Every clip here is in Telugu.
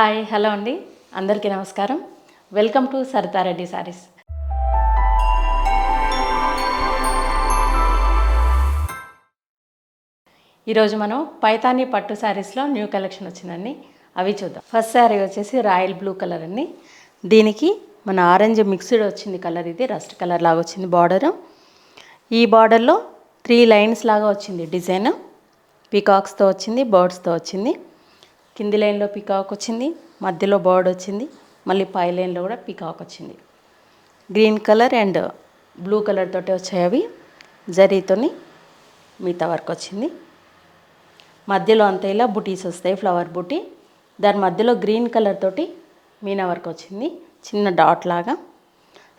హాయ్ హలో అండి. అందరికీ నమస్కారం. Welcome to Saritha Reddy sarees. ఈరోజు మనం పైతాని పట్టు శారీస్లో న్యూ కలెక్షన్ వచ్చిందండి. అవి చూద్దాం. ఫస్ట్ శారీ వచ్చేసి రాయల్ బ్లూ కలర్ అండి. దీనికి మన ఆరెంజ్ మిక్స్డ్ వచ్చింది కలర్ ఇది. రస్ట్ కలర్ లాగా వచ్చింది బార్డరు. ఈ బార్డర్లో త్రీ లైన్స్ లాగా వచ్చింది డిజైన్. పీకాక్స్తో వచ్చింది బర్డ్స్తో వచ్చింది. కింది లైన్లో పికాక్ వచ్చింది మధ్యలో బర్డ్ వచ్చింది మళ్ళీ పై లైన్లో కూడా పికాక్ వచ్చింది. Green colour and blue colour తోటి వచ్చాయి అవి. జరీతోని మిగతా వర్క్ వచ్చింది. మధ్యలో అంతా ఇలా బుటీస్ వస్తాయి ఫ్లవర్ బుటీ దాని మధ్యలో గ్రీన్ కలర్ తోటి మీనా వర్క్ వచ్చింది చిన్న డాట్ లాగా.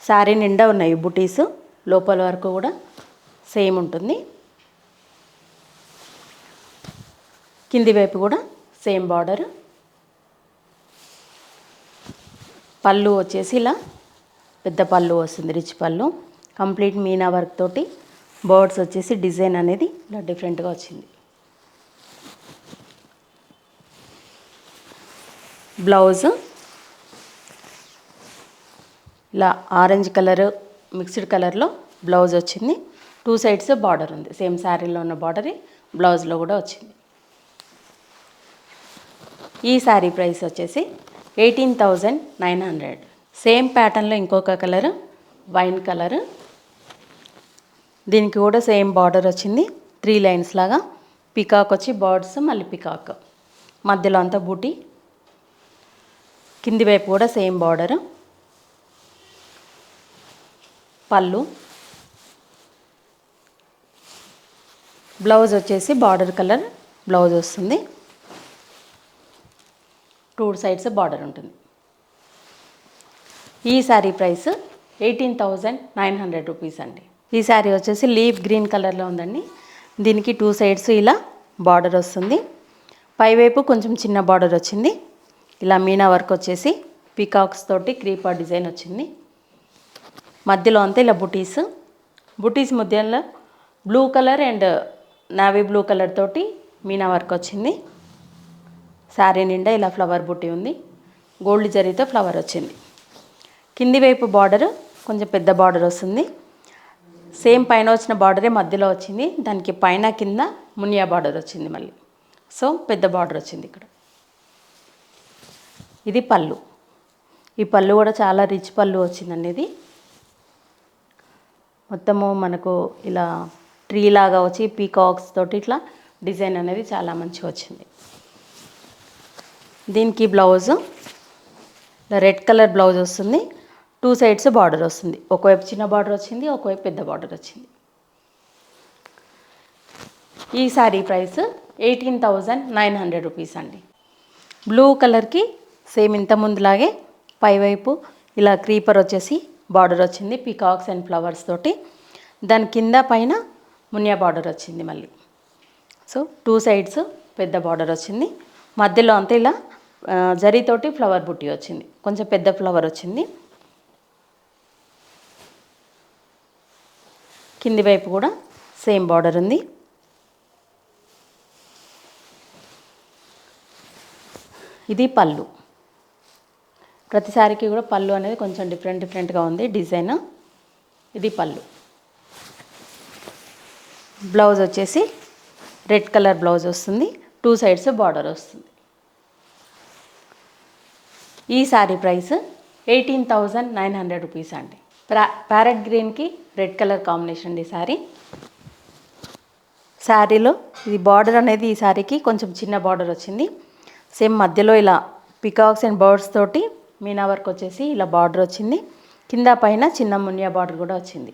శారీ నిండా ఉన్నాయి బుటీస్ లోపల వరకు కూడా సేమ్ ఉంటుంది. కింది వైపు కూడా సేమ్ బార్డర్. పళ్ళు వచ్చేసి ఇలా పెద్ద పళ్ళు వస్తుంది రిచ్ పళ్ళు. కంప్లీట్ మీనా వర్క్ తోటి బర్డ్స్ వచ్చేసి డిజైన్ అనేది ఇలా డిఫరెంట్గా వచ్చింది. బ్లౌజ్ ఇలా ఆరెంజ్ కలర్ మిక్స్డ్ కలర్లో బ్లౌజ్ వచ్చింది. టూ సైడ్స్ బార్డర్ ఉంది. సేమ్ శారీలో ఉన్న బార్డరే బ్లౌజ్లో కూడా వచ్చింది. ఈ శారీ ప్రైస్ వచ్చేసి eighteen thousand nine hundred. Same ప్యాటర్న్లో ఇంకొక కలర్ వైన్ కలర్. దీనికి కూడా సేమ్ బార్డర్ వచ్చింది. త్రీ లైన్స్ లాగా. పికాక్ వచ్చి బార్డర్స్ మళ్ళీ పికాక్. మధ్యలో అంతా బూటీ. కింది వైపు కూడా సేమ్ బార్డర్. పళ్ళు. బ్లౌజ్ వచ్చేసి బార్డర్ కలర్ బ్లౌజ్ వస్తుంది. టూ సైడ్స్ బార్డర్ ఉంటుంది. ఈ sari price eighteen thousand nine hundred rupees అండి. ఈ శారీ వచ్చేసి లీఫ్ గ్రీన్ కలర్లో ఉందండి. దీనికి టూ సైడ్స్ ఇలా బార్డర్ వస్తుంది. పైవైపు కొంచెం చిన్న బార్డర్ వచ్చింది. ఇలా మీనా వర్క్ వచ్చేసి పీకాక్స్ తోటి క్రీపర్ డిజైన్ వచ్చింది. మధ్యలో అంతా ఇలా బుటీస్. బుటీస్ మధ్యలో blue colour and navy blue colour తోటి మీనా వర్క్ వచ్చింది. శారీ నిండా ఇలా ఫ్లవర్ బుట్టి ఉంది. గోల్డ్ జరీతో ఫ్లవర్ వచ్చింది. కింది వైపు బార్డర్ కొంచెం పెద్ద బార్డర్ వస్తుంది. సేమ్ పైన వచ్చిన బార్డరే మధ్యలో వచ్చింది. దానికి పైన కింద మునియా బార్డర్ వచ్చింది మళ్ళీ. సో పెద్ద బార్డర్ వచ్చింది ఇక్కడ. ఇది పళ్ళు. ఈ పళ్ళు కూడా చాలా రిచ్ పళ్ళు వచ్చిందండి ఇది మొత్తము మనకు ఇలా ట్రీ లాగా వచ్చి పీకాక్స్ తోటి ఇట్లా డిజైన్ అనేది చాలా మంచిగా వచ్చింది. దీనికి బ్లౌజ్ రెడ్ కలర్ బ్లౌజ్ వస్తుంది. టూ సైడ్స్ బార్డర్ వస్తుంది. ఒకవైపు చిన్న బార్డర్ వచ్చింది ఒకవైపు పెద్ద బార్డర్ వచ్చింది. ఈ sari price eighteen thousand nine hundred rupees అండి. బ్లూ కలర్కి సేమ్ ఇంత ముందులాగే పైవైపు ఇలా క్రీపర్ వచ్చేసి బార్డర్ వచ్చింది పీకాక్స్ అండ్ ఫ్లవర్స్ తోటి. దాని కింద పైన మునియా బార్డర్ వచ్చింది మళ్ళీ. సో టూ సైడ్స్ పెద్ద బార్డర్ వచ్చింది. మధ్యలో అంతా ఇలా ఆ, జరీతోటి ఫ్లవర్ బుట్టి వచ్చింది. కొంచెం పెద్ద ఫ్లవర్ వచ్చింది. కింది వైపు కూడా సేమ్ బార్డర్ ఉంది. ఇది పళ్ళు. ప్రతిసారికి కూడా పళ్ళు అనేది కొంచెం డిఫరెంట్ డిఫరెంట్గా ఉంది డిజైన్. ఇది పళ్ళు. బ్లౌజ్ వచ్చేసి రెడ్ కలర్ బ్లౌజ్ వస్తుంది. టూ సైడ్స్ బార్డర్ వస్తుంది. ఈ sari price eighteen thousand nine hundred rupees అండి. ప్రా ప్యారెట్ గ్రీన్కి రెడ్ కలర్ కాంబినేషన్ అండి ఈ శారీ శారీలో ఇది బార్డర్ అనేది ఈ శారీకి కొంచెం చిన్న బార్డర్ వచ్చింది. సేమ్ మధ్యలో ఇలా పికాక్స్ అండ్ బర్డ్స్ తోటి మీనా వర్క్ వచ్చేసి ఇలా బార్డర్ వచ్చింది. కింద పైన చిన్న మునియా బార్డర్ కూడా వచ్చింది.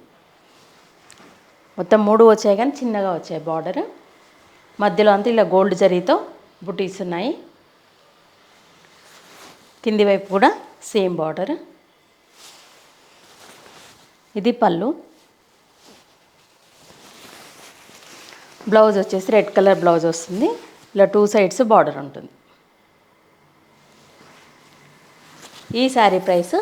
మొత్తం మూడు వచ్చాయి కానీ చిన్నగా వచ్చాయి బార్డర్. మధ్యలో అంతా ఇలా గోల్డ్ జరీతో బుటీస్ ఉన్నాయి. కింది వైపు కూడా సేమ్ బార్డర్. ఇది పళ్ళు. బ్లౌజ్ వచ్చేసి రెడ్ కలర్ బ్లౌజ్ వస్తుంది. ఇలా టూ సైడ్స్ బార్డర్ ఉంటుంది. ఈ sari price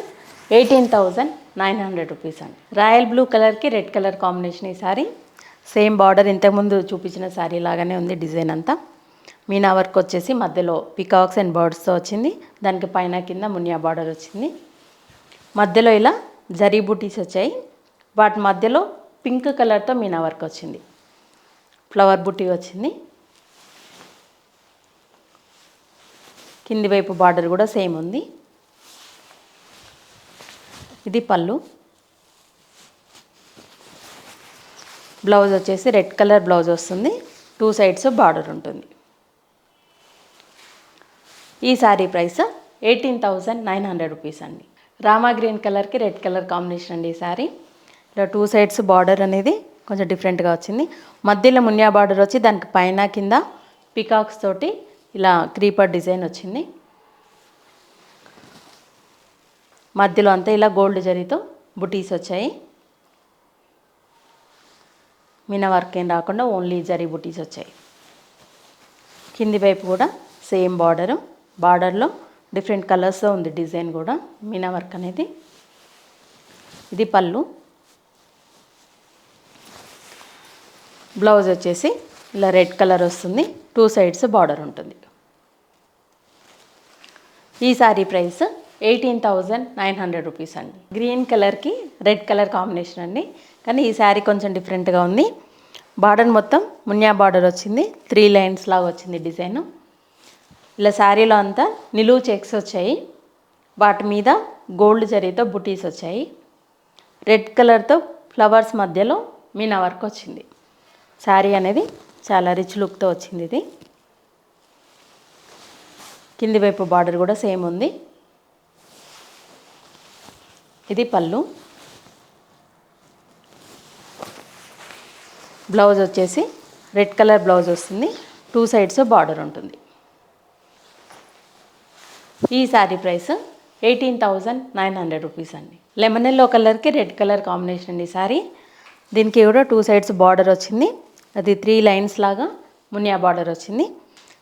eighteen thousand nine hundred rupees అండి. రాయల్ బ్లూ కలర్కి రెడ్ కలర్ కాంబినేషన్ ఈ శారీ. సేమ్ బార్డర్ ఇంతకుముందు చూపించిన శారీ లాగానే ఉంది డిజైన్ అంతా. మీనా వర్క్ వచ్చేసి మధ్యలో పికాక్స్ అండ్ బర్డ్స్తో వచ్చింది. దానికి పైన కింద మునియా బార్డర్ వచ్చింది. మధ్యలో ఇలా జరీ బూటీస్ వచ్చాయి. వాటి మధ్యలో పింక్ కలర్తో మీనా వర్క్ వచ్చింది. ఫ్లవర్ బుట్టి వచ్చింది. కింది వైపు బార్డర్ కూడా సేమ్ ఉంది. ఇది పళ్ళు. బ్లౌజ్ వచ్చేసి రెడ్ కలర్ బ్లౌజ్ వస్తుంది. టూ సైడ్స్ బార్డర్ ఉంటుంది. ఈ sari price eighteen thousand nine hundred rupees అండి. రామా గ్రీన్ కలర్కి రెడ్ కలర్ కాంబినేషన్ అండి ఈ శారీ ఇలా టూ సైడ్స్ బార్డర్ అనేది కొంచెం డిఫరెంట్గా వచ్చింది. మధ్యలో మున్యా బార్డర్ వచ్చి దానికి పైన కింద పికాక్స్ తోటి ఇలా క్రీపర్ డిజైన్ వచ్చింది. మధ్యలో అంతా ఇలా గోల్డ్ జరీతో బుటీస్ వచ్చాయి. మిన వర్క్ ఏం రాకుండా ఓన్లీ జరీ బుటీస్ వచ్చాయి. కింది వైపు కూడా సేమ్ బార్డరు. బార్డర్లో డిఫరెంట్ కలర్స్తో ఉంది డిజైన్ కూడా. మీనా వర్క్ అనేది ఇది పళ్ళు. బ్లౌజ్ వచ్చేసి ఇలా రెడ్ కలర్ వస్తుంది. టూ సైడ్స్ బార్డర్ ఉంటుంది. ఈ sari price eighteen thousand nine hundred rupees అండి. గ్రీన్ కలర్కి రెడ్ కలర్ కాంబినేషన్ అండి. కానీ ఈ శారీ కొంచెం డిఫరెంట్గా ఉంది. బార్డర్ మొత్తం మున్యా బార్డర్ వచ్చింది. త్రీ లైన్స్ లాగా వచ్చింది డిజైన్. ఇలా శారీలో అంతా నిలువు చెక్స్ వచ్చాయి. వాటి మీద గోల్డ్ జరీతో బుటీస్ వచ్చాయి. రెడ్ కలర్తో ఫ్లవర్స్ మధ్యలో మీనా వర్క్ వచ్చింది. శారీ అనేది చాలా రిచ్ లుక్తో వచ్చింది ఇది. కింది వైపు బార్డర్ కూడా సేమ్ ఉంది. ఇది పళ్ళు. బ్లౌజ్ వచ్చేసి రెడ్ కలర్ బ్లౌజ్ వస్తుంది. టూ సైడ్స్ బార్డర్ ఉంటుంది. ఈ sari price eighteen thousand nine hundred rupees అండి. లెమన్ ఎల్లో కలర్కి రెడ్ కలర్ కాంబినేషన్ అండి సారీ శారీ. దీనికి కూడా టూ సైడ్స్ బార్డర్ వచ్చింది. అది త్రీ లైన్స్ లాగా మునియా బార్డర్ వచ్చింది.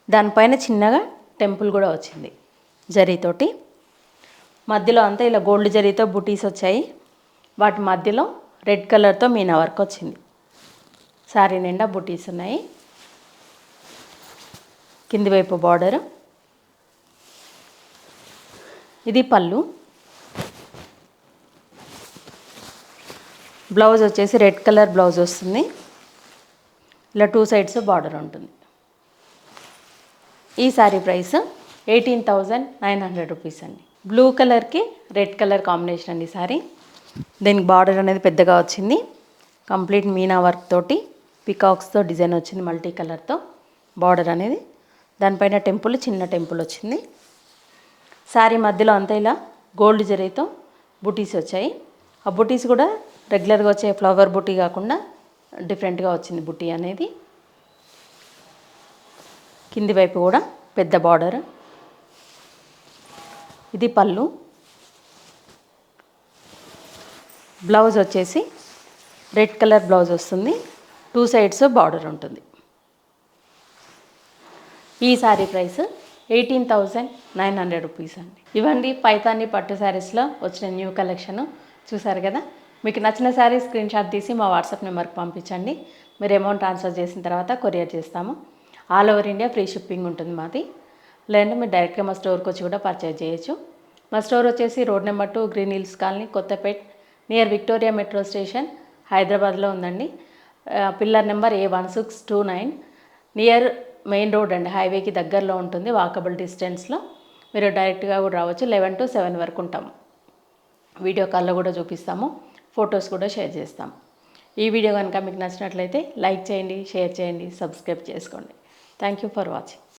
దానిపైన చిన్నగా టెంపుల్ కూడా వచ్చింది జరీతోటి. మధ్యలో అంతా ఇలా గోల్డ్ జరీతో బుటీస్ వచ్చాయి. వాటి మధ్యలో రెడ్ కలర్తో మీనా వర్క్ వచ్చింది. శారీ నిండా బుటీస్ ఉన్నాయి. కింది వైపు బార్డర్. ఇది పళ్ళు. బ్లౌజ్ వచ్చేసి రెడ్ కలర్ బ్లౌజ్ వస్తుంది. ఇలా టూ సైడ్స్ బార్డర్ ఉంటుంది. ఈ sari price eighteen thousand nine hundred rupees అండి. బ్లూ కలర్కి రెడ్ కలర్ కాంబినేషన్ అండి సారీ. దీనికి బార్డర్ అనేది పెద్దగా వచ్చింది. కంప్లీట్ మీనా వర్క్ తోటి. పికాక్స్తో డిజైన్ వచ్చింది మల్టీ కలర్తో. బార్డర్ అనేది. దానిపైన టెంపుల్ చిన్న టెంపుల్ వచ్చింది. శారీ మధ్యలో అంతా ఇలా గోల్డ్ జరీతో బుటీస్ వచ్చాయి. ఆ బుటీస్ కూడా రెగ్యులర్గా వచ్చే ఫ్లవర్ బుటీ కాకుండా డిఫరెంట్గా వచ్చింది బుటీ అనేది. కింది వైపు కూడా పెద్ద బార్డర్. ఇది పళ్ళు. బ్లౌజ్ వచ్చేసి రెడ్ కలర్ బ్లౌజ్ వస్తుంది. టూ సైడ్స్ బార్డర్ ఉంటుంది. ఈ sari price eighteen thousand nine hundred rupees అండి. ఇవ్వండి పైతాన్ని పట్టు శారీస్లో వచ్చిన న్యూ కలెక్షన్. చూసారు కదా? మీకు నచ్చిన శారీ స్క్రీన్ షాట్ తీసి మా వాట్సాప్ నెంబర్కి పంపించండి. మీరు అమౌంట్ ట్రాన్స్ఫర్ చేసిన తర్వాత కొరియర్ చేస్తాము. All over India free shipping ఉంటుంది మాది. లేదంటే మీరు డైరెక్ట్గా మా స్టోర్కి వచ్చి కూడా పర్చేజ్ చేయొచ్చు. మా స్టోర్ వచ్చేసి road number two green hills colony Kothapet near Victoria metro station హైదరాబాద్లో ఉందండి. Pillar number A one six two nine near main road అండి హైవేకి దగ్గరలో ఉంటుంది వాకబుల్ డిస్టెన్స్లో. మీరు డైరెక్ట్గా కూడా రావచ్చు లెవెన్ టు సెవెన్ వరకు ఉంటాము వీడియో కాల్లో కూడా చూపిస్తాము ఫొటోస్ కూడా షేర్ చేస్తాం. ఈ వీడియో కనుక మీకు నచ్చినట్లయితే లైక్ చేయండి షేర్ చేయండి సబ్స్క్రైబ్ చేసుకోండి. Thank you for watching